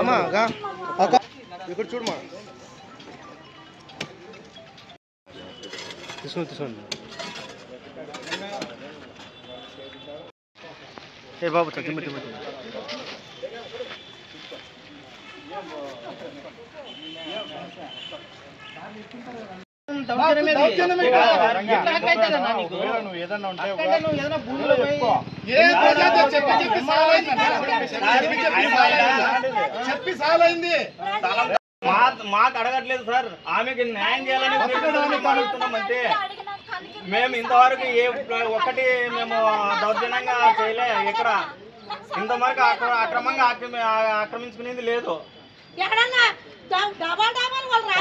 అమ్మా ఇక్కడ చూడమా తీసుకోండి తీసుకోండి ఏ బాబు తిమ్మ తిమ్మ తిమ్మ. నువ్వు ఏదన్నా ఉంటే చెప్పి సాలైంది? మాకు అడగట్లేదు సార్. ఆమెకి న్యాయం చేయాలని అంతే మేము ఇంతవరకు ఏ ఒక్కటి మేము దౌర్జన్యంగా చేయలే. ఇక్కడ ఇంతవరకు అక్ర- అక్రమంగా ఆక్రమి ఆక్రమించుకునేది లేదు. ఎక్కడన్నా డబల్ డబల్ వాళ్ళు.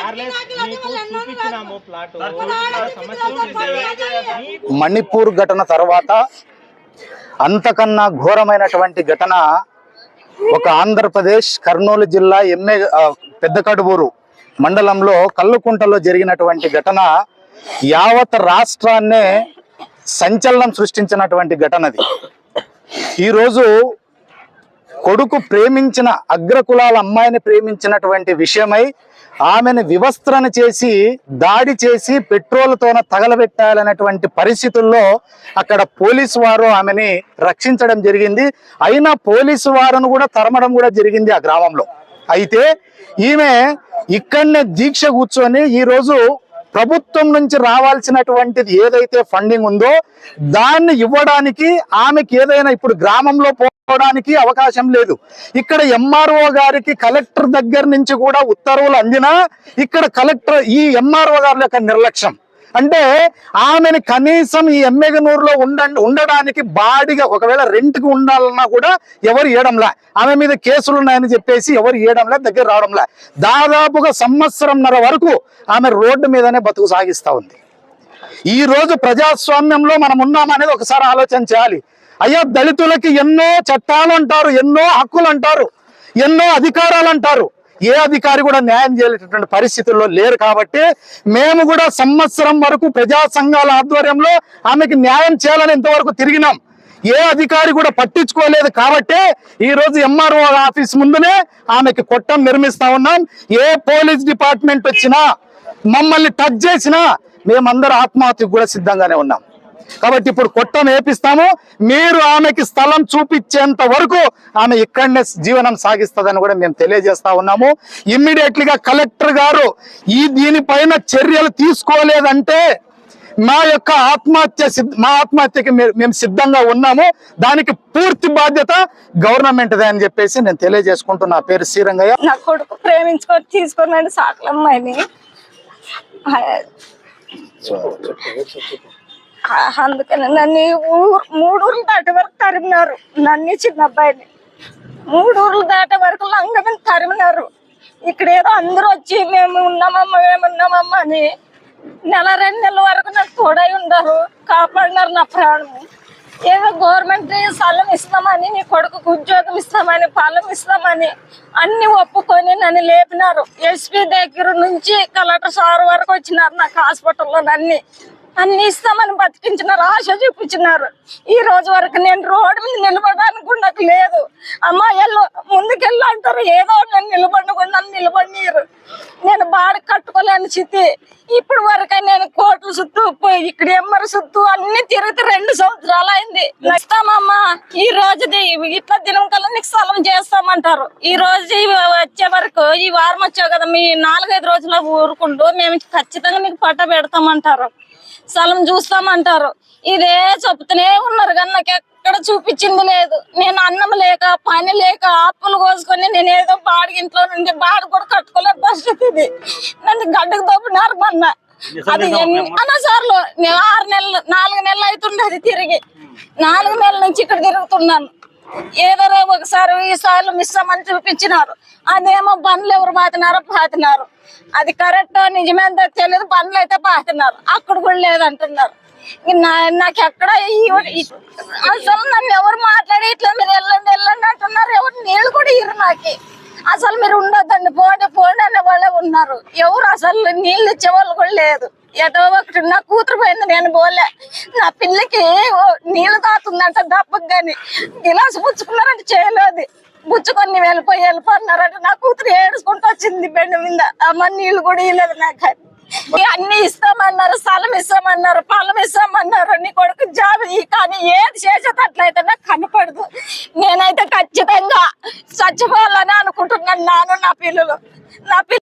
మణిపూర్ ఘటన తర్వాత అంతకన్నా ఘోరమైనటువంటి ఘటన ఒక ఆంధ్రప్రదేశ్ కర్నూలు జిల్లా ఎమ్మె ఆ, పెద్ద కడుబూరు మండలంలో కల్లుకుంటలో జరిగినటువంటి ఘటన యావత్ రాష్ట్రాన్నే సంచలనం సృష్టించినటువంటి ఘటన అది ఈరోజు కొడుకు ప్రేమించిన అగ్రకులాల అమ్మాయిని ప్రేమించినటువంటి విషయమై ఆమెను వివస్త్రణ చేసి దాడి చేసి పెట్రోల్తోన తగలబెట్టాలనేటువంటి పరిస్థితుల్లో అక్కడ పోలీసు వారు ఆమెని రక్షించడం జరిగింది. అయినా పోలీసు వారిని కూడా తరమడం కూడా జరిగింది ఆ గ్రామంలో. అయితే ఈమె ఇక్కడనే దీక్ష కూర్చొని ఈ రోజు ప్రభుత్వం నుంచి రావాల్సినటువంటిది ఏదైతే ఫండింగ్ ఉందో దాన్ని ఇవ్వడానికి ఆమెకి ఏదైనా ఇప్పుడు గ్రామంలో చేసుకోవడానికి అవకాశం లేదు. ఇక్కడ ఎంఆర్ఓ గారికి కలెక్టర్ దగ్గర నుంచి కూడా ఉత్తర్వులు అందినా ఇక్కడ కలెక్టర్ ఈ ఎంఆర్ఓ గారి యొక్క నిర్లక్ష్యం. అంటే ఆమెని కనీసం ఈ ఎమ్మెగనూరులో ఉండ ఉండడానికి బాడిగా ఒకవేళ రెంట్కి ఉండాలన్నా కూడా ఎవరు ఇవ్వడంలే ఆమె మీద కేసులు ఉన్నాయని చెప్పేసి ఎవరు ఇవ్వడంలే దగ్గర రావడంలా? దాదాపుగా సంవత్సరంన్నర వరకు ఆమె రోడ్డు మీదనే బతుకు సాగిస్తూ ఉంది. ఈ రోజు ప్రజాస్వామ్యంలో మనం ఉన్నామనేది ఒకసారి ఆలోచన చేయాలి. అయ్యా దళితులకి ఎన్నో చట్టాలు అంటారు ఎన్నో హక్కులు అంటారు ఎన్నో అధికారాలు అంటారు. ఏ అధికారి కూడా న్యాయం చేయలేటటువంటి పరిస్థితుల్లో లేరు కాబట్టి మేము కూడా సంవత్సరం వరకు ప్రజా సంఘాల ఆధ్వర్యంలో ఆమెకి న్యాయం చేయాలని ఇంతవరకు తిరిగినాం. ఏ అధికారి కూడా పట్టించుకోలేదు కాబట్టి ఈ రోజు ఎంఆర్ఓ ఆఫీస్ ముందునే ఆమెకి కొట్టం నిర్మిస్తా ఉన్నాం. ఏ పోలీస్ డిపార్ట్మెంట్ వచ్చినా మమ్మల్ని టచ్ చేసినా మేమందరూ ఆత్మహత్యకు కూడా సిద్ధంగానే ఉన్నాం. కాబట్టి ఇప్పుడు కొట్టం వేపిస్తాము మీరు ఆమెకి స్థలం చూపించేంత వరకు ఆమె ఇక్కడనే జీవనం సాగిస్తుందని కూడా మేము తెలియజేస్తా ఉన్నాము. ఇమ్మీడియట్లీగా కలెక్టర్ గారు ఈ దీనిపైన చర్యలు తీసుకోలేదంటే మా యొక్క ఆత్మహత్య సిద్ధ- మా ఆత్మహత్యకి మేము సిద్ధంగా ఉన్నాము. దానికి పూర్తి బాధ్యత గవర్నమెంట్ అని చెప్పేసి నేను తెలియజేసుకుంటున్నా నా పేరు శ్రీరంగయ్య. నా కొడుకు ప్రేమించుకొని తీసుకున్నాడు సాకలమ్మాయిని. అందుకని నన్ను ఊరు మూడు ఊర్లు దాటే వరకు తరిమినారు. నన్ను చిన్న అబ్బాయిని. మూడు ఊర్లు దాటే వరకు లంగమని తరిమినారు. ఇక్కడ ఏదో అందరూ వచ్చి మేము ఉన్నామమ్మా మేము ఉన్నామమ్మా అని నెల రెండు నెలల వరకు నాకు తోడై ఉన్నారు కాపాడినారు నా ప్రాణం. ఏదో గవర్నమెంట్ స్థలం ఇస్తామని నీ కొడుకు ఉద్యోగం ఇస్తామని పొలం ఇస్తామని అన్ని ఒప్పుకొని నన్ను లేపినారు. ఎస్పీ దగ్గర నుంచి కలెక్టర్ సార్ వరకు వచ్చినారు నాకు హాస్పిటల్లో నన్ను. అన్ని ఇస్తామని బతికించినారు ఆశ చూపించినారు. ఈ రోజు వరకు నేను రోడ్డు మీద నిలబడడానికి నాకు లేదు. అమ్మ ఎల్లు ముందుకెళ్ళు అంటారు. ఏదో నేను నిలబడకుండా నన్ను నిలబడినారు. నేను బాడ కట్టుకోలేని స్థితి. ఇప్పుడు వరకు నేను కోట్లు చుట్టూ పోయి ఇక్కడ ఎమ్మరు చుట్టూ అన్ని తిరిగితే రెండు సంవత్సరాలు అయింది. ఇస్తామమ్మా ఈ రోజుది ఇట్లా దినం కల్లా నీకు స్థలం చేస్తామంటారు. ఈ రోజు వచ్చే వరకు ఈ వారం వచ్చావు కదా మీ నాలుగైదు రోజుల ఊరుకుంటూ మేము ఖచ్చితంగా నీకు పట్ట పెడతామంటారు. స్థలం చూస్తామంటారు. ఇదే చెప్తూనే ఉన్నారు కానీ నాకు ఎక్కడ చూపించింది లేదు. నేను అన్నం లేక పని లేక అప్పులు కోసుకొని నేను ఏదో బాడికి ఇంట్లో నుండి బాడి కూడా కట్టుకోలే పరిస్థితి ఇది. నన్ను గడ్డకు దొబ్బినారు మొన్న. అది ఎన్ని అన్నసార్లు నేను ఆరు నెలలు నాలుగు నెలలు అవుతుండేది తిరిగి. నాలుగు నెలల నుంచి ఇక్కడ తిరుగుతున్నాను. ఏదో ఒకసారి ఈసార్లు మిస్ అమ్మని చూపించినారు. అదేమో బండ్లు ఎవరు పాతినారో పాతినారు. అది కరెక్ట్ నిజమేందో తెలియదు బండ్లు అయితే పాతినారు. అక్కడ కూడా లేదంటున్నారు. నాకు ఎక్కడ అసలు నన్ను ఎవరు మాట్లాడి ఇట్లా మీరు వెళ్ళండి వెళ్ళండి అంటున్నారు. ఎవరు నీళ్ళు కూడా ఇరు నాకు. అసలు మీరు ఉండొద్దండి పోండి పోండి అనే వాళ్ళే ఉన్నారు. ఎవరు అసలు నీళ్ళు ఇచ్చే వాళ్ళు కూడా లేదు. ఏదో ఒకటి నా కూతురు పోయింది నేను పోలే నా పిల్లకి నీళ్ళు నీళ్ళు దప్పకు కానీ గిలాసు పుచ్చుకున్నారంటే చేయలేదు పుచ్చుకొని వెళ్ళిపోయి వెళ్ళిపోతున్నారంటే. నా కూతురు ఏడుచుకుంటూ వచ్చింది బెండ మీద. అమ్మ నీళ్ళు కూడా ఇవ్వలేదు నాకు. అన్ని ఇస్తామన్నారు స్థలం ఇస్తామన్నారు పొలం ఇస్తామన్నారు. నీ కొడుకు జాబ్ కానీ ఏది చేసేటట్లయితే నాకు కనపడదు. నేనైతే ఖచ్చితంగా చచ్చిపోవాలని అనుకుంటున్నాను నాను నా పిల్లలు. నా పిల్ల